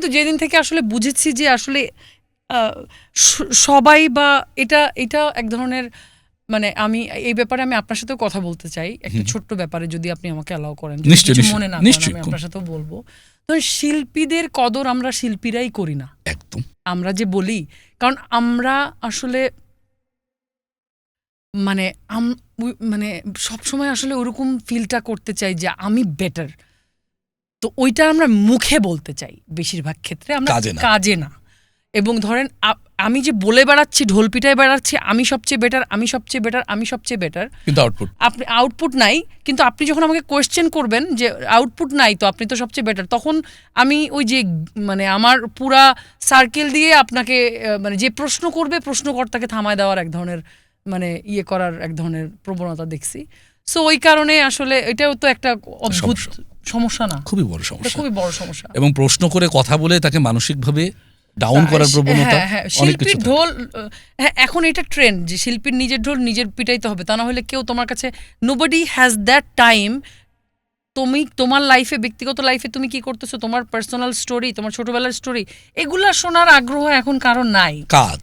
কিন্তু যেদিন থেকে আসলে বুঝেছি যে আসলে সবাই বা এটা এটা এক ধরনের মানে আমি এই ব্যাপারে আমি আপনার সাথেও কথা বলতে চাই। একটা ছোট্ট ব্যাপারে যদি আপনি আমাকে অ্যালাউ করেন। কিছু মনে না করেন আমি আপনার সাথেও বলব। তো শিল্পীদের কদর আমরা শিল্পীরাই করি না। একদম। আমরা যে বলি কারণ আমরা আসলে মানে মানে সবসময় আসলে ওরকম ফিলটা করতে চাই যে আমি বেটার তো ওইটা আমরা মুখে বলতে চাই বেশিরভাগ ক্ষেত্রে আমরা কাজে না। এবং ধরেন আমি যে বলে বেড়াচ্ছি ঢোল পিটায় বেড়াচ্ছি আমি সবচেয়ে বেটার আমি সবচেয়ে বেটার আমি সবচেয়ে বেটার কিন্তু আউটপুট আপনি আউটপুট নাই কিন্তু আপনি যখন আমাকে কোয়েশ্চেন করবেন যে আউটপুট নাই তো আপনি তো সবচেয়ে বেটার তখন আমি ওই যে মানে আমার পুরা সার্কেল দিয়ে আপনাকে মানে যে প্রশ্ন করবে প্রশ্নকর্তাকে থামায় দেওয়ার এক ধরনের মানে ইয়ে করার এক ধরনের প্রবণতা দেখছি। সো ওই কারণে আসলে এটাও তো একটা অদ্ভুত সমস্যা। না। খুবই বড় সমস্যা। খুবই বড় সমস্যা। এবং প্রশ্ন করে কথা বলে তাকে মানসিকভাবে ডাউন করার প্রবণতা হ্যাঁ, হ্যাঁ, অনেক শিল্পীর কিছু। ঢোল হ্যাঁ এখন এটা ট্রেন্ড যে শিল্পীর নিজের ঢোল নিজের পিটাইতে হবে। তা না হলে কেউ তোমার কাছে নোবডি হ্যাজ দ্যাট টাইম তুমি তোমার লাইফে ব্যক্তিগত লাইফে তুমি কি করতেছো? তোমার পার্সোনাল স্টোরি তোমার ছোটবেলার স্টোরি এগুলা শোনার আগ্রহ এখন কারণ নাই। কাজ।